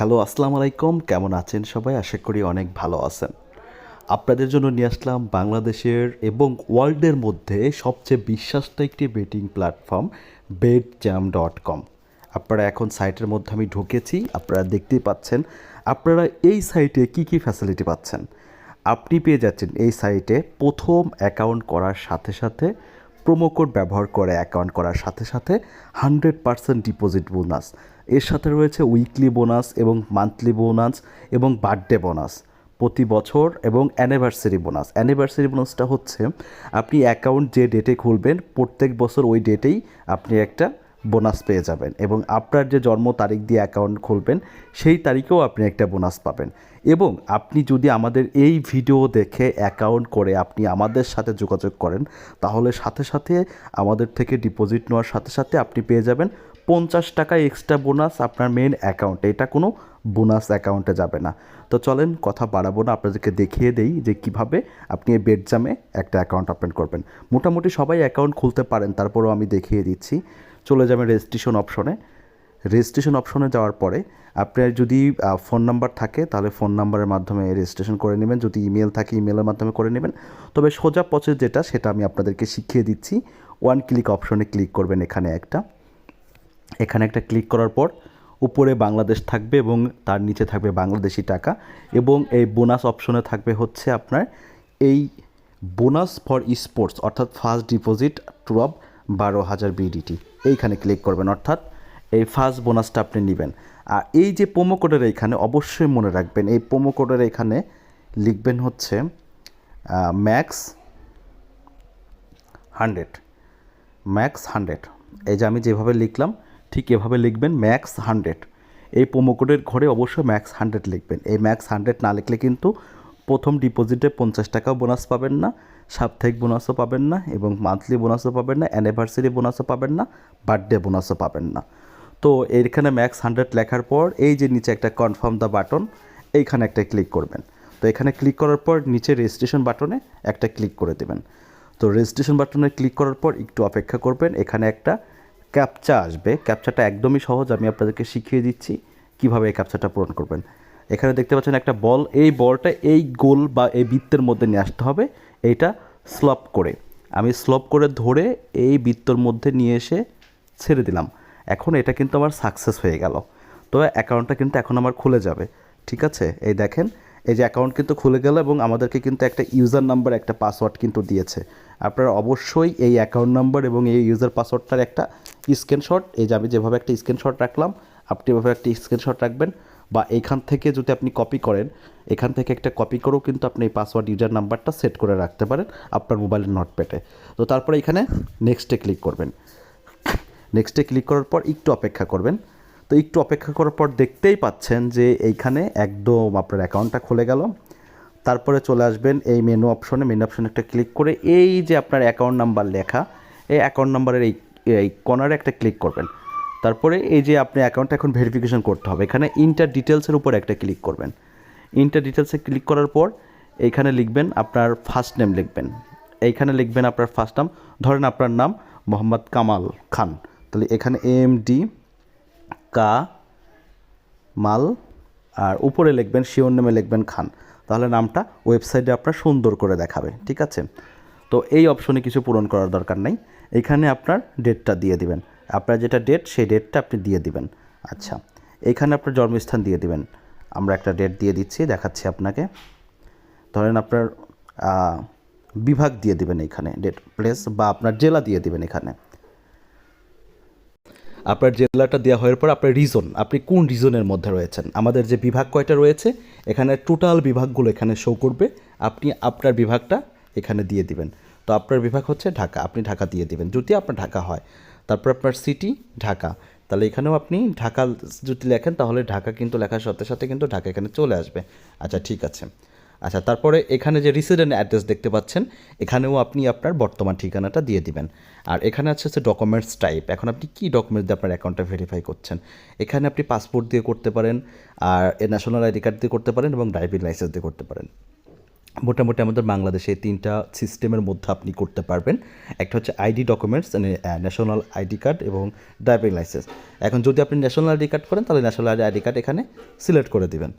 Hello, আসসালামু আলাইকুম। কেমন আছেন সবাই? আশা করি অনেক ভালো আছেন। আপনাদের জন্য নিয়ে আসলাম বাংলাদেশের এবং ওয়ার্ল্ডের মধ্যে সবচেয়ে বিশ্বাস্ত একটি betting platform bet jam dot com আপনারা এখন সাইটের মধ্যে আমি ঢুকেছি, আপনারা দেখতেই পাচ্ছেন। আপনারা এই সাইটে কি কি ফ্যাসিলিটি পাচ্ছেন? আপনি পেয়ে যাচ্ছেন এই সাইটে প্রথম অ্যাকাউন্ট করার সাথে সাথে প্রোমো কোড ব্যবহার করে অ্যাকাউন্ট করার সাথে সাথে হান্ড্রেড পার্সেন্ট ডিপোজিট বোনাস এর সাথে রয়েছে উইকলি বোনাস এবং মান্থলি বোনাস এবং বার্থডে বোনাস প্রতি বছর এবং অ্যানিভার্সারি বোনাস। অ্যানিভার্সারি বোনাসটা হচ্ছে আপনি অ্যাকাউন্ট যে ডেটে খুলবেন, প্রত্যেক বছর ওই ডেটেই আপনি একটা বোনাস পেয়ে যাবেন এবং আপনার যে জন্ম তারিখ দিয়ে অ্যাকাউন্ট খুলবেন, সেই তারিখেও আপনি একটা বোনাস পাবেন। এবং আপনি যদি আমাদের এই ভিডিও দেখে অ্যাকাউন্ট করে আপনি আমাদের সাথে যোগাযোগ করেন, তাহলে সাথে সাথে আমাদের থেকে ডিপোজিট নেওয়ার সাথে সাথে আপনি পেয়ে যাবেন পঞ্চাশ টাকা এক্সট্রা বোনাস আপনার মেন অ্যাকাউন্টে এটা কোনো বোনাস অ্যাকাউন্টে যাবে না। তো চলেন কথা বাড়াবো না, আপনাদেরকে দেখিয়ে দেই যে কীভাবে আপনি এই বেডজামে একটা অ্যাকাউন্ট ওপেন করবেন। মোটামুটি সবাই অ্যাকাউন্ট খুলতে পারেন, তারপরেও আমি দেখিয়ে দিচ্ছি। চলে যাবেন রেজিস্ট্রেশন অপশনে রেজিস্ট্রেশন অপশনে যাওয়ার পরে আপনার যদি ফোন নাম্বার থাকে, তাহলে ফোন নাম্বারের মাধ্যমে রেজিস্ট্রেশন করে নেবেন। যদি ইমেল থাকে ইমেলের মাধ্যমে করে নেবেন। তবে সোজা পচে যেটা, সেটা আমি আপনাদেরকে শিখিয়ে দিচ্ছি। ওয়ান ক্লিক অপশনে ক্লিক করবেন এখানে একটা। এখানে একটা ক্লিক করার পর উপরে বাংলাদেশ থাকবে এবং তার নিচে থাকবে বাংলাদেশি টাকা এবং এই বোনাস অপশনে থাকবে হচ্ছে আপনার এই বোনাস ফর স্পোর্টস অর্থাৎ ফার্স্ট ডিপোজিট ট্রপ বারো হাজার বিডিটি। এইখানে ক্লিক করবেন অর্থাৎ এই ফার্স্ট বোনাসটা আপনি নেবেন। আর এই যে প্রোমো কোডের এখানে অবশ্যই মনে রাখবেন, এই প্রোমো কোডের এখানে লিখবেন হচ্ছে ম্যাক্স হান্ড্রেড ম্যাক্স হান্ড্রেড এই যে আমি যেভাবে লিখলাম ঠিক এভাবে লিখবেন ম্যাক্স হান্ড্রেড এই প্রোমো কোডের ঘরে অবশ্যই ম্যাক্স হান্ড্রেড লিখবেন। এই ম্যাক্স হান্ড্রেড না লিখলে কিন্তু প্রথম ডিপোজিটে পঞ্চাশ টাকাও বোনাস পাবেন না, সাপ্তাহিক বোনাসও পাবেন না এবং মান্থলি বোনাসও পাবেন না অ্যানিভার্সারি বোনাসও পাবেন না বার্থডে বোনাসও পাবেন না। তো এইখানে ম্যাক্স হান্ড্রেড লেখার পর এই যে নিচে একটা কনফার্ম দ্য বাটন এইখানে একটা ক্লিক করবেন। তো এখানে ক্লিক করার পর নিচে রেজিস্ট্রেশন বাটনে একটা ক্লিক করে দেবেন। তো রেজিস্ট্রেশন বাটনে ক্লিক করার পর একটু অপেক্ষা করবেন। এখানে একটা ক্যাপচা আসবে। ক্যাপচাটা একদমই সহজ, আমি আপনাদেরকে শিখিয়ে দিচ্ছি কীভাবে এই ক্যাপচাটা পূরণ করবেন। এখানে দেখতে পাচ্ছেন একটা বল, এই বলটা এই গোল বা এই বৃত্তের মধ্যে নিয়ে আসতে হবে এইটা স্লপ করে। আমি স্লপ করে ধরে এই বৃত্তর মধ্যে নিয়ে এসে ছেড়ে দিলাম। এখন এটা কিন্তু আমার সাকসেস হয়ে গেল। তো অ্যাকাউন্টটা কিন্তু এখন আমার খুলে যাবে। ঠিক আছে? এই দেখেন এই যে অ্যাকাউন্ট কিন্তু খুলে গেল এবং আমাদেরকে কিন্তু একটা ইউজার নাম্বার একটা পাসওয়ার্ড কিন্তু দিয়েছে। আপনারা অবশ্যই এই অ্যাকাউন্ট নাম্বার এবং এই ইউজার পাসওয়ার্ডটার একটা স্ক্রিনশট এই যে আমি যেভাবে একটা স্ক্রিনশট রাখলাম, আপনি এভাবে একটা স্ক্রিনশট রাখবেন বা এখান থেকে যদি আপনি কপি করেন, এখান থেকে একটা কপি করেও কিন্তু আপনি এই পাসওয়ার্ড ইউজার নাম্বারটা সেট করে রাখতে পারেন আপনার মোবাইলের নোটপ্যাডে তো তারপরে এখানে নেক্সটে ক্লিক করবেন। নেক্সটে ক্লিক করার পর একটু অপেক্ষা করবেন। তো একটু অপেক্ষা করার পর দেখতেই পাচ্ছেন যে এইখানে একদম আপনার অ্যাকাউন্টটা খুলে গেল। তারপরে চলে আসবেন এই মেনু অপশনে মেনু অপশনে একটা ক্লিক করে এই যে আপনার অ্যাকাউন্ট নাম্বার লেখা, এই অ্যাকাউন্ট নাম্বারের এই এই কর্নারে একটা ক্লিক করবেন। তারপরে এই যে আপনি অ্যাকাউন্টটা এখন ভেরিফিকেশন করতে হবে, এখানে ইন্টার ডিটেলসের উপর একটা ক্লিক করবেন। ইন্টার ডিটেলসে ক্লিক করার পর এইখানে লিখবেন আপনার ফার্স্ট নেম লিখবেন। এইখানে লিখবেন আপনার ফার্স্ট নাম, ধরেন আপনার নাম মোহাম্মদ কামাল খান। তাহলে এখানে এম ডি কা, মাল, আর উপরে লিখবেন, শিওর নেমে লিখবেন খান। তাহলে নামটা ওয়েবসাইটে আপনার সুন্দর করে দেখাবে, ঠিক আছে? তো এই অপশনে কিছু পূরণ করার দরকার নেই। এখানে আপনার ডেটটা দিয়ে দিবেন। আপনার যেটা ডেট, সেই ডেটটা আপনি দিয়ে দিবেন। আচ্ছা এখানে আপনার জন্মস্থান দিয়ে দিবেন। আমরা একটা ডেট দিয়ে দিচ্ছি, দেখাচ্ছি আপনাকে। ধরেন আপনার বিভাগ দিয়ে দিবেন এখানে, ডেট, প্লেস, বা আপনার জেলা দিয়ে দিবেন এখানে। আপনার জেলাটা দেওয়া হওয়ার পর আপনার রিজন আপনি কোন রিজনের মধ্যে রয়েছেন? আমাদের যে বিভাগ কয়টা রয়েছে, এখানে টোটাল বিভাগগুলো এখানে শো করবে। আপনি আপনার বিভাগটা এখানে দিয়ে দিবেন। তো আপনার বিভাগ হচ্ছে ঢাকা, আপনি ঢাকা দিয়ে দিবেন। যদি আপনার ঢাকা হয়, তারপর আপনার সিটি ঢাকা। তাহলে এখানেও আপনি ঢাকা যদি লেখেন, তাহলে ঢাকা কিন্তু লেখার সাথে সাথে কিন্তু ঢাকা এখানে চলে আসবে। আচ্ছা ঠিক আছে। আচ্ছা তারপরে এখানে যে রিসিডেন্ট অ্যাড্রেস দেখতে পাচ্ছেন, এখানেও আপনি আপনার বর্তমান ঠিকানাটা দিয়ে দিবেন। আর এখানে আছে হচ্ছে ডকুমেন্টস টাইপ এখন আপনি কী ডকুমেন্টস দিয়ে আপনার অ্যাকাউন্টটা ভেরিফাই করছেন? এখানে আপনি পাসপোর্ট দিয়ে করতে পারেন, আর ন্যাশনাল আইডি কার্ড দিয়ে করতে পারেন এবং ড্রাইভিং লাইসেন্স দিয়ে করতে পারেন। মোটামুটি আমাদের বাংলাদেশে এই তিনটা সিস্টেমের মধ্যে আপনি করতে পারবেন। একটা হচ্ছে ID documents national ID card এবং ড্রাইভিং লাইসেন্স এখন যদি আপনি ন্যাশনাল আইডি কার্ড করেন, তাহলে ন্যাশনাল আইডি কার্ড এখানে সিলেক্ট করে দিবেন।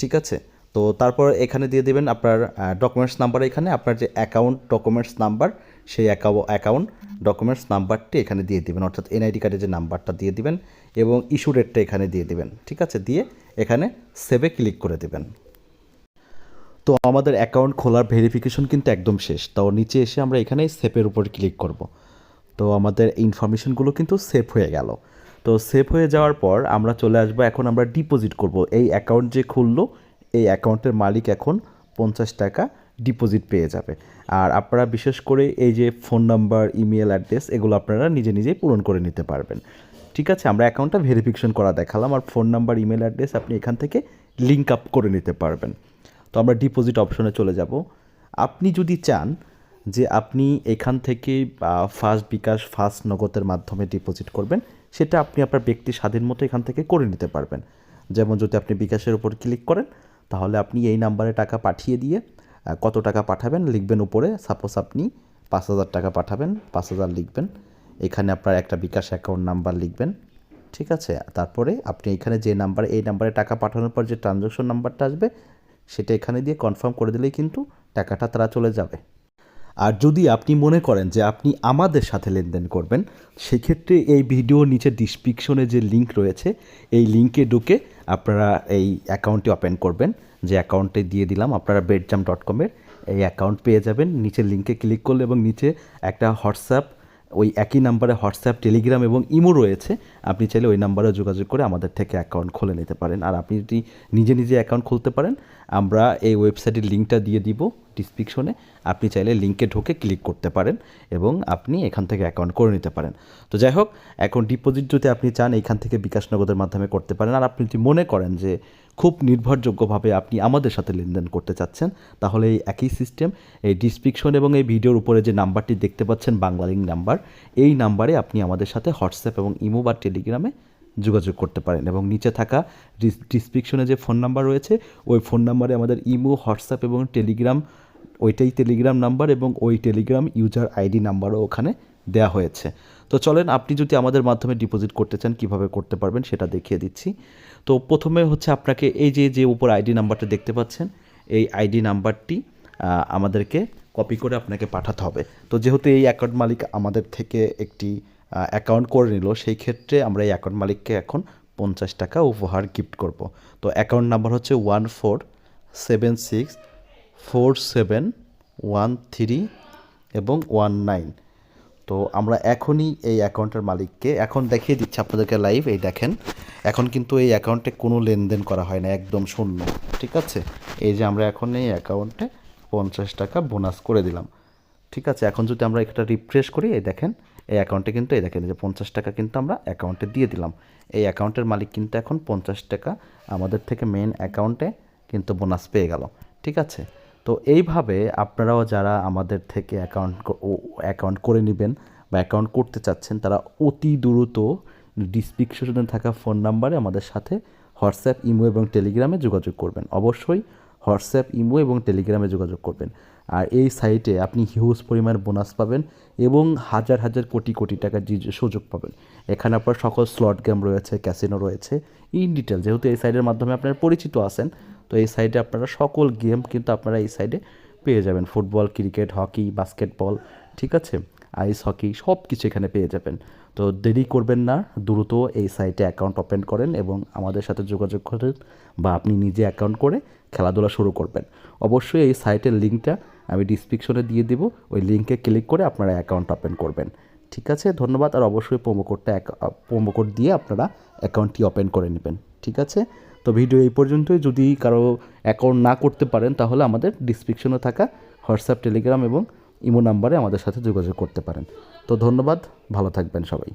ঠিক আছে? তো তারপর এখানে দিয়ে দেবেন আপনার ডকুমেন্টস নাম্বার এখানে, আপনার যে অ্যাকাউন্ট ডকুমেন্টস নাম্বার সেই অ্যাকাউন্ট ডকুমেন্টস নাম্বারটি এখানে দিয়ে দিবেন। অর্থাৎ এনআইডি কার্ডের যে নাম্বারটা দিয়ে দিবেন এবং ইস্যু ডেটটা এখানে দিয়ে দিবেন। ঠিক আছে? দিয়ে এখানে সেভে ক্লিক করে দেবেন। তো আমাদের অ্যাকাউন্ট খোলার ভেরিফিকেশন কিন্তু একদম শেষ। তো নিচে এসে আমরা এখানে সেভের উপর ক্লিক করব। তো আমাদের ইনফরমেশনগুলো কিন্তু সেভ হয়ে গেল। তো সেভ হয়ে যাওয়ার পর আমরা চলে আসব, এখন আমরা ডিপোজিট করব। এই অ্যাকাউন্ট যে খুললো এই অ্যাকাউন্টের মালিক এখন পঞ্চাশ টাকা ডিপোজিট পেয়ে যাবে। আর আপনারা বিশেষ করে এই যে ফোন নাম্বার, ইমেল অ্যাড্রেস, এগুলো আপনারা নিজে নিজেই পূরণ করে নিতে পারবেন। ঠিক আছে, আমরা অ্যাকাউন্টটা ভেরিফিকেশন করা দেখালাম আর ফোন নাম্বার, ইমেল অ্যাড্রেস আপনি এখান থেকে লিঙ্ক আপ করে নিতে পারবেন। তো আমরা ডিপোজিট অপশনে চলে যাব। আপনি যদি চান যে আপনি এখান থেকে ফার্স্ট বিকাশ, ফার্স্ট নগদের মাধ্যমে ডিপোজিট করবেন, সেটা আপনি আপনার ব্যক্তি স্বাধীন মতো এখান থেকে করে নিতে পারবেন। যেমন যদি আপনি বিকাশের উপর ক্লিক করেন তাহলে আপনি এই নাম্বারে টাকা পাঠিয়ে দিয়ে কত টাকা পাঠাবেন লিখবেন উপরে। সাপোজ আপনি পাঁচ হাজার টাকা পাঠাবেন, পাঁচ হাজার লিখবেন। এখানে আপনার একটা বিকাশ অ্যাকাউন্ট নাম্বার লিখবেন, ঠিক আছে? তারপরে আপনি এখানে যে নাম্বারে, এই নাম্বারে টাকা পাঠানোর পর যে ট্রানজ্যাকশন নাম্বারটা আসবে, সেটা এখানে দিয়ে কনফার্ম করে দিলেই কিন্তু টাকাটা তারা চলে যাবে। আর যদি আপনি মনে করেন যে আপনি আমাদের সাথে লেনদেন করবেন, সেক্ষেত্রে এই ভিডিওর নিচে ডিসক্রিপশনে যে লিঙ্ক রয়েছে, এই লিঙ্কে ঢুকে আপনারা এই অ্যাকাউন্টটি ওপেন করবেন। যে অ্যাকাউন্টে দিয়ে দিলাম, আপনারা বেডজাম ডট কমের এই অ্যাকাউন্ট পেয়ে যাবেন। নিচের লিঙ্কে ক্লিক করলে এবং নিচে একটা হোয়াটসঅ্যাপ ওই একই নাম্বারে হোয়াটসঅ্যাপ, টেলিগ্রাম এবং ইমো রয়েছে। আপনি চাইলে ওই নাম্বারে যোগাযোগ করে আমাদের থেকে অ্যাকাউন্ট খুলে নিতে পারেন। আর আপনি যদি নিজে নিজে অ্যাকাউন্ট খুলতে পারেন, আমরা এই ওয়েবসাইটের লিঙ্কটা দিয়ে দিব ডিসক্রিপশনে। আপনি চাইলে লিঙ্কে ঢোকে ক্লিক করতে পারেন এবং আপনি এখান থেকে অ্যাকাউন্ট করে নিতে পারেন। তো যাই হোক, এখন ডিপোজিট যদি আপনি চান এখান থেকে বিকাশ নগদের মাধ্যমে করতে পারেন। আর আপনি যদি মনে করেন যে খুব নির্ভরযোগ্যভাবে আপনি আমাদের সাথে লেনদেন করতে চাচ্ছেন, তাহলে এই একই সিস্টেম, এই ডিসক্রিপশন এবং এই ভিডিওর উপরে যে নাম্বারটি দেখতে পাচ্ছেন বাংলা লিঙ্ক নাম্বার, এই নাম্বারে আপনি আমাদের সাথে হোয়াটসঅ্যাপ এবং ইমো বা টেলিগ্রামে যোগাযোগ করতে পারেন এবং নিচে থাকা ডিসক্রিপশনে যে ফোন নাম্বার রয়েছে, ওই ফোন নাম্বারে আমাদের ইমো, হোয়াটসঅ্যাপ এবং টেলিগ্রাম, ওইটাই টেলিগ্রাম নাম্বার এবং ওই টেলিগ্রাম ইউজার আইডি নাম্বারও ওখানে দেওয়া হয়েছে। তো চলেন, আপনি যদি আমাদের মাধ্যমে ডিপোজিট করতে চান, কীভাবে করতে পারবেন সেটা দেখিয়ে দিচ্ছি। তো প্রথমে হচ্ছে আপনাকে এই যে যে উপর আইডি নাম্বারটা দেখতে পাচ্ছেন, এই আইডি নাম্বারটি আমাদেরকে কপি করে আপনাকে পাঠাতে হবে। তো যেহেতু এই অ্যাকাউন্ট মালিক আমাদের থেকে একটি অ্যাকাউন্ট করে নিল, সেই ক্ষেত্রে আমরা এই অ্যাকাউন্ট মালিককে এখন পঞ্চাশ টাকা উপহার গিফট করব। তো অ্যাকাউন্ট নাম্বার হচ্ছে one four seven six four seven one three এবং ওয়ান নাইন। তো আমরা এখনই এই অ্যাকাউন্টের মালিককে এখন দেখিয়ে দিচ্ছি আপনাদেরকে লাইভ এই দেখেন। এখন কিন্তু এই অ্যাকাউন্টে কোনো লেনদেন করা হয় না, একদম শূন্য, ঠিক আছে? এই যে আমরা এখন এই অ্যাকাউন্টে পঞ্চাশ টাকা বোনাস করে দিলাম, ঠিক আছে? এখন যদি আমরা একটা রিফ্রেশ করি, এই দেখেন, এই অ্যাকাউন্টে কিন্তু এই দেখেন যে পঞ্চাশ টাকা কিন্তু আমরা অ্যাকাউন্টে দিয়ে দিলাম। এই অ্যাকাউন্টের মালিক কিন্তু এখন পঞ্চাশ টাকা আমাদের থেকে মেন অ্যাকাউন্টে কিন্তু বোনাস পেয়ে গেল, ঠিক আছে? তো এইভাবে আপনারাও যারা আমাদের থেকে অ্যাকাউন্ট অ্যাকাউন্ট করে নেবেন বা অ্যাকাউন্ট করতে চাচ্ছেন, তারা অতি দ্রুত ডিসক্রিপশনে থাকা ফোন নাম্বারে আমাদের সাথে হোয়াটসঅ্যাপ ইমো এবং টেলিগ্রামে যোগাযোগ করবেন। অবশ্যই হোয়াটসঅ্যাপ ইমো এবং টেলিগ্রামে যোগাযোগ করবেন। আর এই সাইটে আপনি হিউজ পরিমাণ বোনাস পাবেন এবং হাজার হাজার কোটি কোটি টাকার যে সুযোগ পাবেন। এখানে আপনার সকল স্লট গেম রয়েছে ক্যাসিনো রয়েছে ইন ডিটেল যেহেতু এই সাইটের মাধ্যমে আপনারা পরিচিত আছেন তো এই সাইডে আপনারা সকল গেম কিন্তু আপনারা এই সাইডে পেয়ে যাবেন। ফুটবল ক্রিকেট হকি বাস্কেটবল ঠিক আছে? আইস হকি সব কিছু এখানে পেয়ে যাবেন। তো দেরি করবেন না, দ্রুত এই সাইটে অ্যাকাউন্ট ওপেন করেন এবং আমাদের সাথে যোগাযোগ করেন বা আপনি নিজে অ্যাকাউন্ট করে খেলাধুলা শুরু করবেন। অবশ্যই এই সাইটের লিঙ্কটা আমি ডিসক্রিপশনে দিয়ে দেবো। ওই লিঙ্কে ক্লিক করে আপনারা অ্যাকাউন্ট ওপেন করবেন। ঠিক আছে? ধন্যবাদ। আর অবশ্যই প্রোমো কোডটা প্রোমো কোড দিয়ে আপনারা অ্যাকাউন্টটি ওপেন করে নেবেন। ঠিক আছে? তো ভিডিও এই পর্যন্তই। যদি কারও অ্যাকাউন্ট না করতে পারেন, তাহলে আমাদের ডিসক্রিপশনে থাকা হোয়াটসঅ্যাপ টেলিগ্রাম এবং ইমো নাম্বারে আমাদের সাথে যোগাযোগ করতে পারেন। তো ধন্যবাদ, ভালো থাকবেন সবাই।